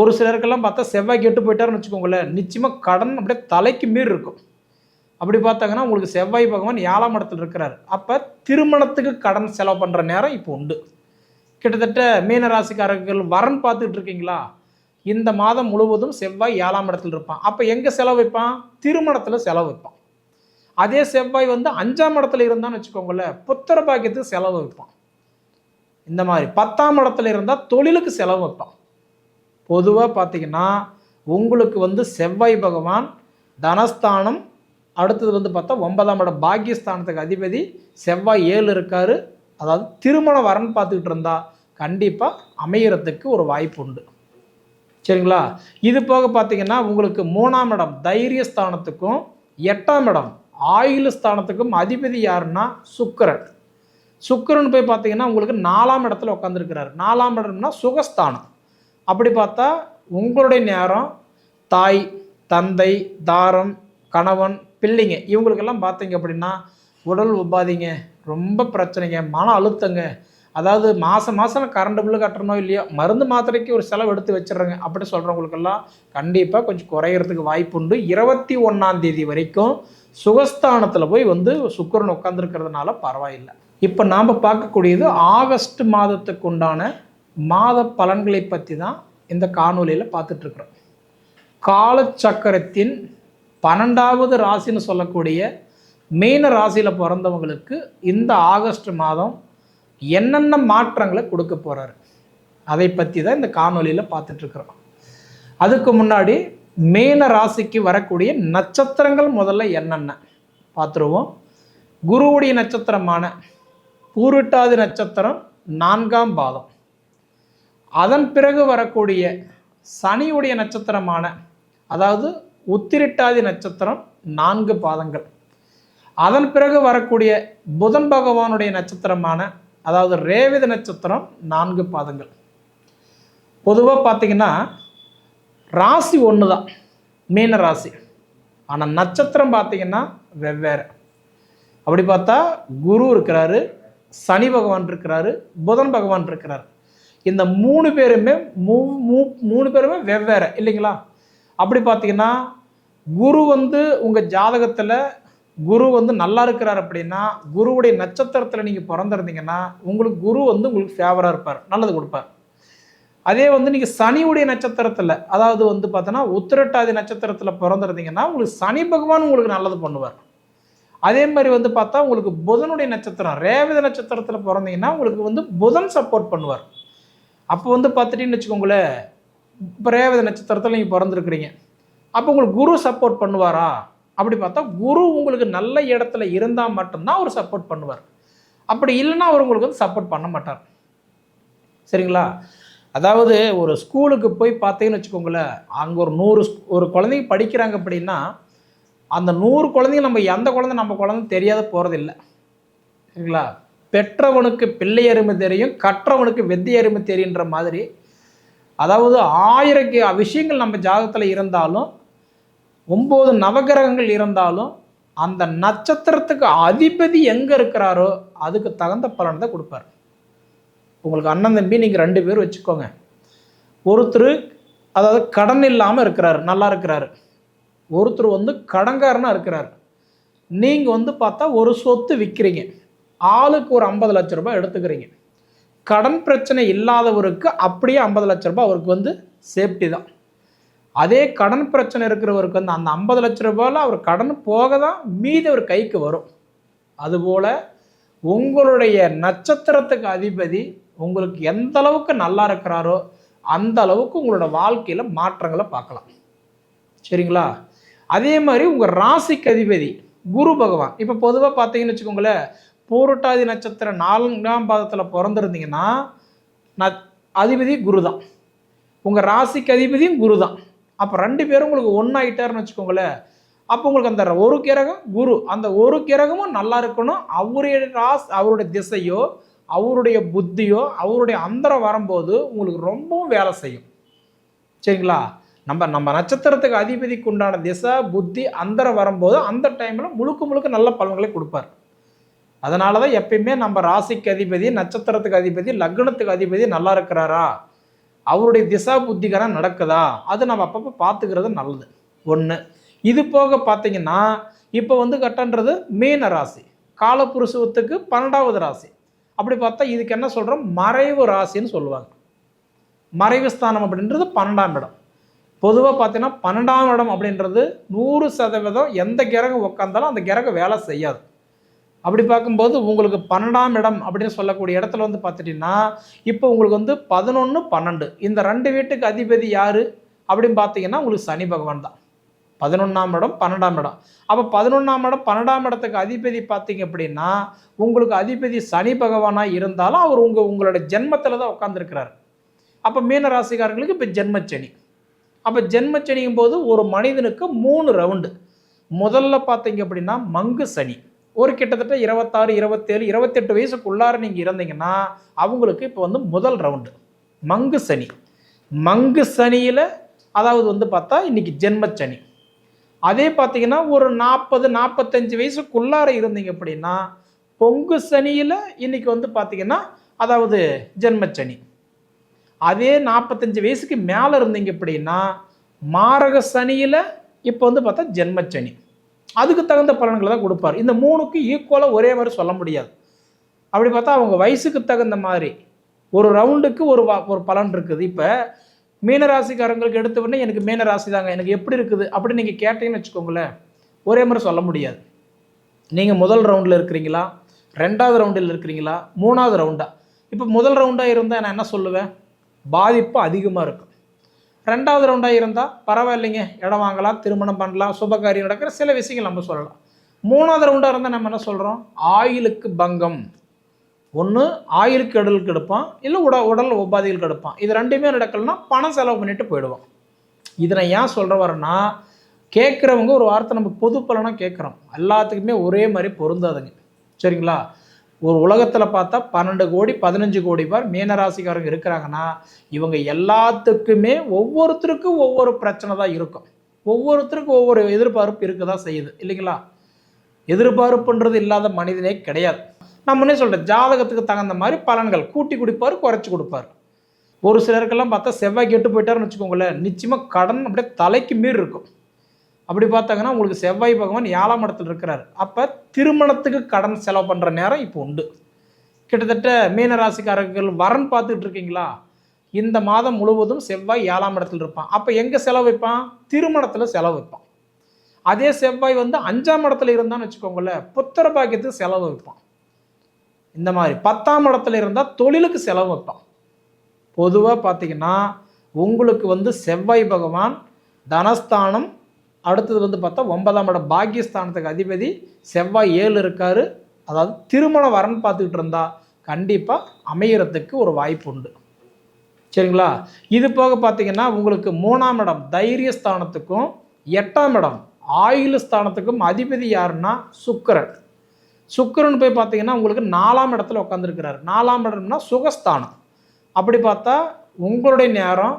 ஒரு சிலருக்கெல்லாம் பார்த்தா செவ்வாய் கெட்டு போயிட்டாருன்னு வச்சுக்கோங்களேன். நிச்சயமாக கடன் அப்படியே தலைக்கு மீறி இருக்கும். அப்படி பார்த்தாங்கன்னா உங்களுக்கு செவ்வாய் பகவான் ஏழாம் இடத்துல இருக்கிறார். அப்போ திருமணத்துக்கு கடன் செலவு பண்ணுற நேரம் இப்போ உண்டு. கிட்டத்தட்ட மீனராசிக்காரர்கள் வரன் பார்த்துட்டு இருக்கீங்களா? இந்த மாதம் முழுவதும் செவ்வாய் ஏழாம் இடத்துல இருப்பான். அப்போ எங்கே செலவு வைப்பான்? திருமணத்தில் செலவு வைப்பான். அதே செவ்வாய் வந்து அஞ்சாம் இடத்துல இருந்தான்னு வச்சுக்கோங்களேன் புத்திர பாக்கியத்துக்கு செலவு வைப்பான். இந்த மாதிரி பத்தாம் இடத்துல இருந்தால் தொழிலுக்கு செலவு வைப்பான். பொதுவாக பார்த்தீங்கன்னா உங்களுக்கு வந்து செவ்வாய் பகவான் தனஸ்தானம் அடுத்தது வந்து பார்த்தா ஒன்பதாம் இடம் பாக்கியஸ்தானத்துக்கு அதிபதி செவ்வாய் ஏழு இருக்கார். அதாவது திருமண வரன் பார்த்துக்கிட்டு இருந்தா கண்டிப்பாக அமையறதுக்கு ஒரு வாய்ப்பு உண்டு. சரிங்களா? இது போக பார்த்தீங்கன்னா உங்களுக்கு மூணாம் இடம் தைரியஸ்தானத்துக்கும் எட்டாம் இடம் ஆயுள் ஸ்தானத்துக்கும் அதிபதி யாருன்னா சுக்கிரன். சுக்கிரன் போய் பார்த்தீங்கன்னா உங்களுக்கு நாலாம் இடத்துல உட்காந்துருக்கிறார் நாலாம் இடம்னா சுகஸ்தானம். அப்படி பார்த்தா உங்களுடைய நேரம் தாய் தந்தை தாரம் கணவன் பிள்ளைங்க இவங்களுக்கெல்லாம் பார்த்தீங்க அப்படின்னா உடல் உபாதிங்க ரொம்ப பிரச்சனைங்க மன அழுத்தங்க. அதாவது மாதம் மாதம் கரண்ட் பில்லு கட்டணும் இல்லையோ மருந்து மாத்திரைக்கு ஒரு செலவு எடுத்து வச்சிடுறேங்க. அப்படி சொல்கிறவங்களுக்கெல்லாம் கண்டிப்பாக கொஞ்சம் குறையிறதுக்கு வாய்ப்பு உண்டு. இருபத்தி ஒன்றாம் தேதி வரைக்கும் சுகஸ்தானத்தில் போய் வந்து சுக்கரன் உட்காந்துருக்கிறதுனால பரவாயில்லை. இப்போ நாம் பார்க்கக்கூடியது ஆகஸ்ட் மாதத்துக்கு உண்டான மாத பலன்களை பற்றி தான் இந்த காணொலியில் பார்த்துட்ருக்குறோம். காலச்சக்கரத்தின் பன்னெண்டாவது ராசின்னு சொல்லக்கூடிய மீன ராசியில் பிறந்தவங்களுக்கு இந்த ஆகஸ்ட் மாதம் என்னென்ன மாற்றங்களை கொடுக்க போகிறாரு அதை பற்றி தான் இந்த காணொலியில் பார்த்துட்ருக்குறோம். அதுக்கு முன்னாடி மீன ராசிக்கு வரக்கூடிய நட்சத்திரங்கள் முதல்ல என்னென்ன? பார்த்துருவோம். குருவுடைய நட்சத்திரமான பூருட்டாதி நட்சத்திரம் நான்காம் பாதம். அதன் பிறகு வரக்கூடிய சனியுடைய நட்சத்திரமான அதாவது உத்திரிட்டாதி நட்சத்திரம் நான்கு பாதங்கள். அதன் பிறகு வரக்கூடிய புதன் பகவானுடைய நட்சத்திரமான அதாவது ரேவதி நட்சத்திரம் நான்கு பாதங்கள். பொதுவாக பார்த்தீங்கன்னா ராசி ஒன்று தான் மீன ராசி. ஆனால் நட்சத்திரம் பார்த்தீங்கன்னா வெவ்வேறு. அப்படி பார்த்தா குரு இருக்கிறாரு சனி பகவான் இருக்கிறாரு புதன் பகவான் இருக்கிறாரு. இந்த மூணு பேருமே மூ மூ- மூணு பேருமே வெவ்வேறு இல்லைங்களா? அப்படி பார்த்தீங்கன்னா குரு வந்து உங்கள் ஜாதகத்தில் குரு வந்து நல்லா இருக்கிறார் அப்படின்னா குருவுடைய நட்சத்திரத்தில் நீங்கள் பிறந்திருந்தீங்கன்னா உங்களுக்கு குரு வந்து உங்களுக்கு ஃபேவராக இருப்பார் நல்லது கொடுப்பார். அதே வந்து நீங்கள் சனியுடைய நட்சத்திரத்தில் அதாவது வந்து பார்த்தோன்னா உத்திரட்டாதி நட்சத்திரத்தில் பிறந்திருந்தீங்கன்னா உங்களுக்கு சனி பகவான் உங்களுக்கு நல்லது பண்ணுவார். அதே மாதிரி வந்து பார்த்தா உங்களுக்கு புதனுடைய நட்சத்திரம் ரேவதி நட்சத்திரத்தில் பிறந்தீங்கன்னா உங்களுக்கு வந்து புதன் சப்போர்ட் பண்ணுவார். அப்போ வந்து பார்த்துட்டீங்கன்னு வச்சுக்கோங்களேன் இப்போ ரேவதி நட்சத்திரத்தில் நீங்கள் பிறந்திருக்கிறீங்க. அப்போ உங்களுக்கு குரு சப்போர்ட் பண்ணுவாரா? அப்படி பார்த்தா குரு உங்களுக்கு நல்ல இடத்துல இருந்தால் மட்டும்தான் அவர் சப்போர்ட் பண்ணுவார். அப்படி இல்லைன்னா அவர் உங்களுக்கு வந்து சப்போர்ட் பண்ண மாட்டார். சரிங்களா? அதாவது ஒரு ஸ்கூலுக்கு போய் பார்த்தீங்கன்னு வச்சுக்கோங்களேன் அங்கே ஒரு நூறு ஒரு குழந்தைங்க படிக்கிறாங்க அப்படின்னா அந்த நூறு குழந்தைங்க நம்ம எந்த குழந்தை நம்ம குழந்தை தெரியாத போகிறதில்ல சரிங்களா? பெற்றவனுக்கு பிள்ளை அருமை தெரியும் கற்றவனுக்கு வெத்தி அருமை தெரியுன்ற மாதிரி. அதாவது ஆயிரம் விஷயங்கள் நம்ம ஜாதகத்தில் இருந்தாலும் ஒம்பது நவகிரகங்கள் இருந்தாலும் அந்த நட்சத்திரத்துக்கு அதிபதி எங்கே இருக்கிறாரோ அதுக்கு தகுந்த பலன் தான் கொடுப்பார். உங்களுக்கு அண்ணன் தம்பி நீங்கள் ரெண்டு பேர் வச்சுக்கோங்க. ஒருத்தர் அதாவது கடன் இல்லாமல் இருக்கிறாரு நல்லா இருக்கிறாரு. ஒருத்தர் வந்து கடன்காரனாக இருக்கிறார். நீங்கள் வந்து பார்த்தா ஒரு சொத்து விற்கிறீங்க ஆளுக்கு ஒரு ஐம்பது லட்ச ரூபாய் எடுத்துக்கிறீங்க. கடன் பிரச்சனை இல்லாதவருக்கு அப்படியே ஐம்பது லட்ச ரூபாய் அவருக்கு வந்து சேஃப்டி தான். அதே கடன் பிரச்சனை இருக்கிறவருக்கு வந்து அந்த ஐம்பது லட்ச ரூபாயில் அவர் கடன் போக தான் மீதி அவர் கைக்கு வரும். அதுபோல் உங்களுடைய நட்சத்திரத்துக்கு அதிபதி உங்களுக்கு எந்த அளவுக்கு நல்லா இருக்கிறாரோ அந்த அளவுக்கு உங்களோட வாழ்க்கையில் மாற்றங்களை பார்க்கலாம். சரிங்களா? அதே மாதிரி உங்கள் ராசிக்கு அதிபதி குரு பகவான். இப்போ பொதுவாக பார்த்தீங்கன்னு வச்சுக்கோங்களேன் பூரட்டாதி நட்சத்திரம் நான்காம் பாதத்தில் பிறந்திருந்தீங்கன்னா அதிபதி குரு தான் உங்கள் ராசிக்கு அதிபதியும் குரு தான் அப்போ ரெண்டு பேரும் உங்களுக்கு ஒன்றாயிட்டாருன்னு வச்சுக்கோங்களேன். அப்போ உங்களுக்கு அந்த ஒரு கிரகம் குரு. அந்த ஒரு கிரகமும் நல்லா இருக்கணும். அவருடைய ராஸ் அவருடைய திசையோ அவருடைய புத்தியோ அவருடைய அந்தரம் வரும்போது உங்களுக்கு ரொம்பவும் வேலை செய்யும். சரிங்களா? நம்ம நம்ம நட்சத்திரத்துக்கு அதிபதிக்கு உண்டான திசை புத்தி அந்தரம் வரும்போது அந்த டைமில் முழுக்க முழுக்க நல்ல பலன்களை கொடுப்பார். அதனால தான் எப்பயுமே நம்ம ராசிக்கு அதிபதி நட்சத்திரத்துக்கு அதிபதி லக்னத்துக்கு அதிபதி நல்லா இருக்கிறாரா? அவருடைய திசா புத்திகரம் நடக்குதா? அது நம்ம அப்பப்போ பார்த்துக்கிறது நல்லது. ஒன்று இது போக பார்த்தீங்கன்னா இப்போ வந்து கட்டன்றது மீன ராசி. காலப்புருஷத்துக்கு பன்னெண்டாவது ராசி. அப்படி பார்த்தா இதுக்கு என்ன சொல்கிறோம் மறைவு ராசின்னு சொல்லுவாங்க. மறைவு ஸ்தானம் அப்படின்றது பன்னெண்டாம் இடம். பொதுவாக பார்த்தீங்கன்னா பன்னெண்டாம் இடம் அப்படின்றது நூறு சதவீதம் எந்த கிரகம் உட்காந்தாலும் அந்த கிரகம் வேலை செய்யாது. அப்படி பார்க்கும்போது உங்களுக்கு பன்னெண்டாம் இடம் அப்படின்னு சொல்லக்கூடிய இடத்துல வந்து பார்த்துட்டிங்கன்னா இப்போ உங்களுக்கு வந்து பதினொன்று பன்னெண்டு. இந்த ரெண்டு வீட்டுக்கு அதிபதி யார்? அப்படின்னு பார்த்தீங்கன்னா உங்களுக்கு சனி பகவான் தான். பதினொன்றாம் இடம் பன்னெண்டாம் இடம். அப்போ பதினொன்றாம் இடம் பன்னெண்டாம் இடத்துக்கு அதிபதி பார்த்தீங்க அப்படின்னா உங்களுக்கு அதிபதி சனி பகவானாக இருந்தாலும் அவர் உங்கள் உங்களோட ஜென்மத்தில் தான் உட்காந்துருக்கிறார் அப்போ மீன ராசிக்காரங்களுக்கு இப்போ ஜென்மச்சனி. அப்போ ஜென்மச்சனியும் போது ஒரு மனிதனுக்கு மூணு ரவுண்டு. முதல்ல பார்த்தீங்க அப்படின்னா மங்கு சனி. ஒரு கிட்டத்தட்ட இருபத்தாறு இருபத்தேழு இருபத்தெட்டு வயசுக்குள்ளார நீங்கள் இருந்தீங்கன்னா அவங்களுக்கு இப்போ வந்து முதல் ரவுண்டு மங்கு சனி. மங்கு சனியில் அதாவது வந்து பார்த்தா இன்னைக்கு ஜென்மச்சனி அதே பார்த்தீங்கன்னா ஒரு நாற்பது நாற்பத்தஞ்சு வயசுக்குள்ளார இருந்தீங்க அப்படின்னா பொங்கு சனியில் இன்னைக்கு வந்து பார்த்தீங்கன்னா அதாவது ஜென்மச்சனி அதே நாற்பத்தஞ்சு வயசுக்கு மேலே இருந்தீங்க அப்படின்னா மாரக சனியில் இப்போ வந்து பார்த்தா ஜென்மச்சனி அதுக்கு தகுந்த பலன்களை தான் கொடுப்பார். இந்த மூணுக்கு ஈக்குவலாக ஒரே மாதிரி சொல்ல முடியாது. அப்படி பார்த்தா அவங்க வயசுக்கு தகுந்த மாதிரி ஒரு ரவுண்டுக்கு ஒரு ஒரு பலன் இருக்குது. இப்போ மீனராசிக்காரங்களுக்கு எடுத்த உடனே எனக்கு மீனராசி தாங்க எனக்கு எப்படி இருக்குது அப்படின்னு நீங்கள் கேட்டீங்கன்னு வச்சுக்கோங்களேன் ஒரே மாதிரி சொல்ல முடியாது. நீங்கள் முதல் ரவுண்டில் இருக்கிறீங்களா? ரெண்டாவது ரவுண்டில் இருக்கிறீங்களா? மூணாவது ரவுண்டா இப்போ முதல் ரவுண்டாக இருந்தால் நான் என்ன சொல்லுவேன்? பாதிப்பு அதிகமாக இருக்கும். ரெண்டாவது ரவுண்டாக இருந்தால் பரவாயில்லைங்க இடம் வாங்கலாம் திருமணம் பண்ணலாம் சுபகாரியம் நடக்கிற சில விஷயங்கள் நம்ம சொல்லலாம். மூணாவது ரவுண்டாக இருந்தால் நம்ம என்ன சொல்கிறோம் ஆயிலுக்கு பங்கம். ஒன்று ஆயிலுக்கு இடலுக்கு எடுப்பான் இல்லை உட உடல் உபாதைகளுக்கு எடுப்பான் இது ரெண்டுமே நடக்கலைன்னா பணம் செலவு பண்ணிட்டு போயிடுவான். இதை நான் ஏன் சொல்கிற வரேன்னா கேட்குறவங்க ஒரு வார்த்தை நம்ம பொது பலனாக கேட்குறோம். எல்லாத்துக்குமே ஒரே மாதிரி பொருந்தாதுங்க. சரிங்களா? ஒரு உலகத்தில் பார்த்தா பன்னெண்டு கோடி பதினஞ்சு கோடி பேர் மீனராசிக்காரங்க இருக்கிறாங்கன்னா இவங்க எல்லாத்துக்குமே ஒவ்வொருத்தருக்கும் ஒவ்வொரு பிரச்சனை தான் இருக்கும். ஒவ்வொருத்தருக்கும் ஒவ்வொரு எதிர்பார்ப்பு இருக்க தான் செய்யுது இல்லைங்களா? எதிர்பார்ப்புன்றது இல்லாத மனிதனே கிடையாது. நான் முன்னே சொல்கிறேன் ஜாதகத்துக்கு தகுந்த மாதிரி பலன்கள் கூட்டி கொடுப்பார் குறைச்சி கொடுப்பார். ஒரு சிலருக்கெல்லாம் பார்த்தா செவ்வாய் கெட்டு போயிட்டாருன்னு வச்சுக்கோங்களேன் நிச்சயமாக கடன் அப்படியே தலைக்கு மீறி இருக்கும். அப்படி பார்த்தாங்கன்னா உங்களுக்கு செவ்வாய் பகவான் ஏழாம் இடத்துல இருக்கிறார். அப்போ திருமணத்துக்கு கடன் செலவு பண்ணுற நேரம் இப்போ உண்டு. கிட்டத்தட்ட மீனராசிக்காரர்கள் வரன் பார்த்துட்டு இருக்கீங்களா? இந்த மாதம் முழுவதும் செவ்வாய் ஏழாம் இடத்துல இருப்பான். அப்போ எங்கே செலவு வைப்பான்? திருமணத்தில் செலவு வைப்பான். அதே செவ்வாய் வந்து அஞ்சாம் இடத்துல இருந்தான்னு வச்சுக்கோங்களேன் புத்திர பாக்கியத்துக்கு செலவு வைப்பான். இந்த மாதிரி பத்தாம் இடத்துல இருந்தால் தொழிலுக்கு செலவு வைப்பான். பொதுவாக பார்த்தீங்கன்னா உங்களுக்கு வந்து செவ்வாய் பகவான் தனஸ்தானம் அடுத்தது வந்து பார்த்தா ஒன்பதாம் இடம் பாக்கியஸ்தானத்துக்கு அதிபதி செவ்வாய் ஏழு இருக்கார். அதாவது திருமண வரன் பார்த்துக்கிட்டு இருந்தா கண்டிப்பாக அமையறதுக்கு ஒரு வாய்ப்பு உண்டு. சரிங்களா? இது போக பார்த்தீங்கன்னா உங்களுக்கு மூணாம் இடம் தைரியஸ்தானத்துக்கும் எட்டாம் இடம் ஆயுள் ஸ்தானத்துக்கும் அதிபதி யாருன்னா சுக்கரன். சுக்கரன் போய் பார்த்தீங்கன்னா உங்களுக்கு நாலாம் இடத்துல உட்காந்துருக்கிறாரு நாலாம் இடம்னா சுகஸ்தானம். அப்படி பார்த்தா உங்களுடைய நேரம்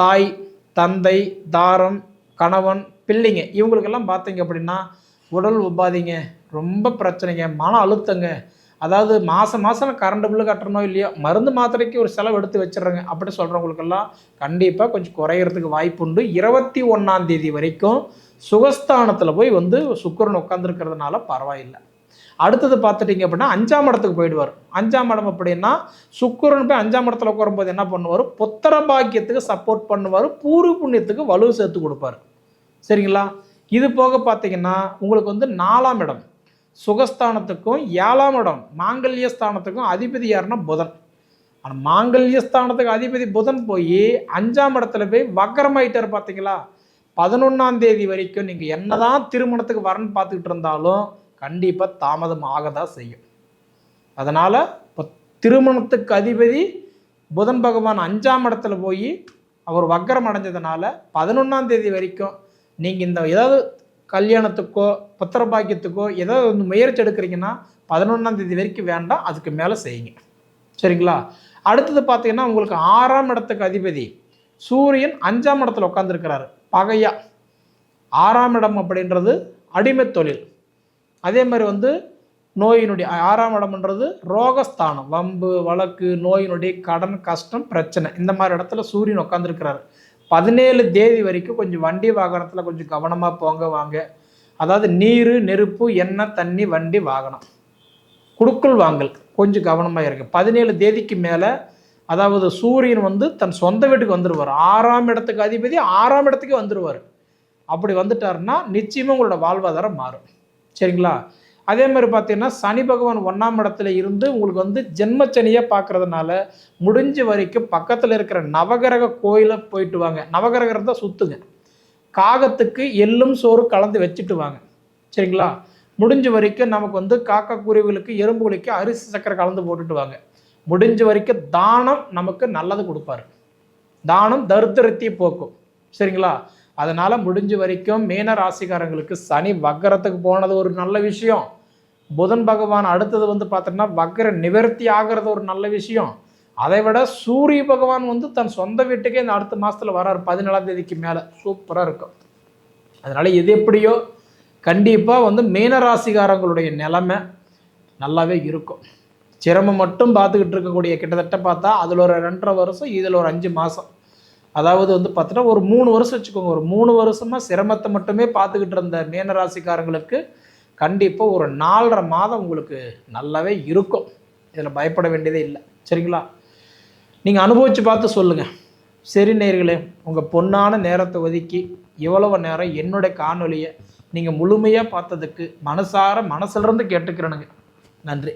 தாய் தந்தை தாரம் கணவன் பிள்ளைங்க. இவங்களுக்கெல்லாம் பார்த்தீங்க அப்படின்னா உடல் உபாதிங்க ரொம்ப பிரச்சனைங்க மன அழுத்தங்க. அதாவது மாதம் மாதம் கரண்ட் பில்லு கட்டுறனோ இல்லையோ மருந்து மாத்திரைக்கு ஒரு செலவு எடுத்து வச்சிடுறேங்க அப்படின்னு சொல்கிறவங்களுக்கெல்லாம் கண்டிப்பாக கொஞ்சம் குறையிறதுக்கு வாய்ப்பு உண்டு இருபத்தி ஒன்றாம் தேதி வரைக்கும் சுகஸ்தானத்தில் போய் வந்து சுக்கிரன் உட்காந்துருக்கிறதுனால பரவாயில்லை. அடுத்தது பார்த்துட்டிங்க அப்படின்னா அஞ்சாம் இடத்துக்கு போயிடுவார். அஞ்சாம் இடம் அப்படின்னா சுக்கரன் போய் அஞ்சாம் இடத்துல உட்காரும்போது என்ன பண்ணுவார்? புத்திர பாக்கியத்துக்கு சப்போர்ட் பண்ணுவார். பூர்வ புண்ணியத்துக்கு வலு சேர்த்து கொடுப்பாரு. சரிங்களா? இது போக பார்த்தீங்கன்னா உங்களுக்கு வந்து நாலாம் இடம். சுகஸ்தானத்துக்கும் ஏழாம் இடம். மாங்கல்ய ஸ்தானத்துக்கும் அதிபதி யாருன்னா புதன். ஆனால் மாங்கல்ய ஸ்தானத்துக்கு அதிபதி புதன் போய் அஞ்சாம் இடத்துல போய் வக்கரமாயிட்டார் பார்த்தீங்களா? பதினொன்றாம் தேதி வரைக்கும் நீங்கள் என்னதான் திருமணத்துக்கு வரன்னு பார்த்துக்கிட்டு இருந்தாலும் கண்டிப்பாக தாமதம் ஆக தான் செய்யும். அதனால் இப்போ திருமணத்துக்கு அதிபதி புதன் பகவான் அஞ்சாம் இடத்துல போய் அவர் வக்கரம் அடைஞ்சதுனால பதினொன்றாம் தேதி வரைக்கும் நீங்கள் இந்த ஏதாவது கல்யாணத்துக்கோ புத்திர பாக்கியத்துக்கோ ஏதாவது வந்து முயற்சி எடுக்கிறீங்கன்னா பதினொன்றாம் தேதி வரைக்கும் வேண்டாம் அதுக்கு மேலே செய்யுங்க. சரிங்களா? அடுத்தது பார்த்தீங்கன்னா உங்களுக்கு ஆறாம் இடத்துக்கு அதிபதி சூரியன் அஞ்சாம் இடத்துல உட்காந்துருக்கிறாரு பகையா. ஆறாம் இடம் அப்படின்றது அடிமை தொழில். அதே மாதிரி வந்து நோயினுடைய ஆறாம் இடம்ன்றது ரோகஸ்தானம். வம்பு வழக்கு நோயினுடைய கடன் கஷ்டம் பிரச்சனை. இந்த மாதிரி இடத்துல சூரியன் உட்காந்துருக்கிறாரு பதினேழு தேதி வரைக்கும் கொஞ்சம் வண்டி வாகனத்தில் கொஞ்சம் கவனமாக போங்க வாங்க. அதாவது நீர் நெருப்பு எண்ணெய் தண்ணி வண்டி வாகனம். குடுக்கல் வாங்கல். கொஞ்சம் கவனமாக இருக்கு பதினேழு தேதிக்கு மேலே அதாவது சூரியன் வந்து தன் சொந்த வீட்டுக்கு வந்துடுவார் ஆறாம் இடத்துக்கு அதிபதி ஆறாம் இடத்துக்கு வந்துடுவார் அப்படி வந்துட்டாருன்னா நிச்சயமாக உங்களோட வாழ்வாதாரம் மாறும். சரிங்களா? அதே மாதிரி பார்த்தீங்கன்னா சனி பகவான் ஒன்றாம் இடத்துல இருந்து உங்களுக்கு வந்து ஜென்மச்சனியாக பார்க்கறதுனால முடிஞ்ச வரைக்கும் பக்கத்தில் இருக்கிற நவகிரக கோயிலை போயிட்டு வாங்க. நவகிரகம் தான் சுற்றுங்க காகத்துக்கு எள்ளும் சோறு கலந்து வச்சுட்டு வாங்க. சரிங்களா? முடிஞ்ச வரைக்கும் நமக்கு வந்து காக்கா குருவிகளுக்கு எறும்புகளுக்கு அரிசி சக்கரை கலந்து போட்டுட்டு வாங்க. முடிஞ்ச வரைக்கும் தானம் நமக்கு நல்லது கொடுப்பாரு. தானம் தரித்திரத்தையும் போக்கும். சரிங்களா? அதனால் முடிஞ்ச வரைக்கும் மீன ராசிக்காரங்களுக்கு சனி வக்கரத்துக்கு போனது ஒரு நல்ல விஷயம். புதன் பகவான் அடுத்தது வந்து பார்த்தோம்னா வக்கர நிவர்த்தி ஆகிறது ஒரு நல்ல விஷயம். அதை விட சூரிய பகவான் வந்து தன் சொந்த வீட்டுக்கே இந்த அடுத்த மாதத்தில் வராரு பதினேழாம் தேதிக்கு மேலே. சூப்பராக இருக்கும். அதனால் எது எப்படியோ கண்டிப்பாக வந்து மீனராசிக்காரங்களுடைய நிலைமை நல்லாவே இருக்கும். சிரமம் மட்டும் பார்த்துக்கிட்டு இருக்கக்கூடிய கிட்டத்தட்ட பார்த்தா அதில் ஒரு ரெண்டரை வருஷம் இதில் ஒரு அஞ்சு மாதம் அதாவது வந்து பார்த்தோன்னா ஒரு மூணு வருஷம் வச்சுக்கோங்க. ஒரு மூணு வருஷமாக சிரமத்தை மட்டுமே பார்த்துக்கிட்டு இருந்த மீனராசிக்காரங்களுக்கு கண்டிப்பாக ஒரு நாலரை மாதம் உங்களுக்கு நல்லாவே இருக்கும். இதில் பயப்பட வேண்டியதே இல்லை. சரிங்களா? நீங்கள் அனுபவித்து பார்த்து சொல்லுங்கள் சரி நேர்களே உங்கள் பொன்னான நேரத்தை ஒதுக்கி இவ்வளவு நேரம் என்னுடைய காணொலியை நீங்கள் முழுமையாக பார்த்ததுக்கு மனசார மனசுலேருந்து கேட்டுக்கிறேனுங்க. நன்றி.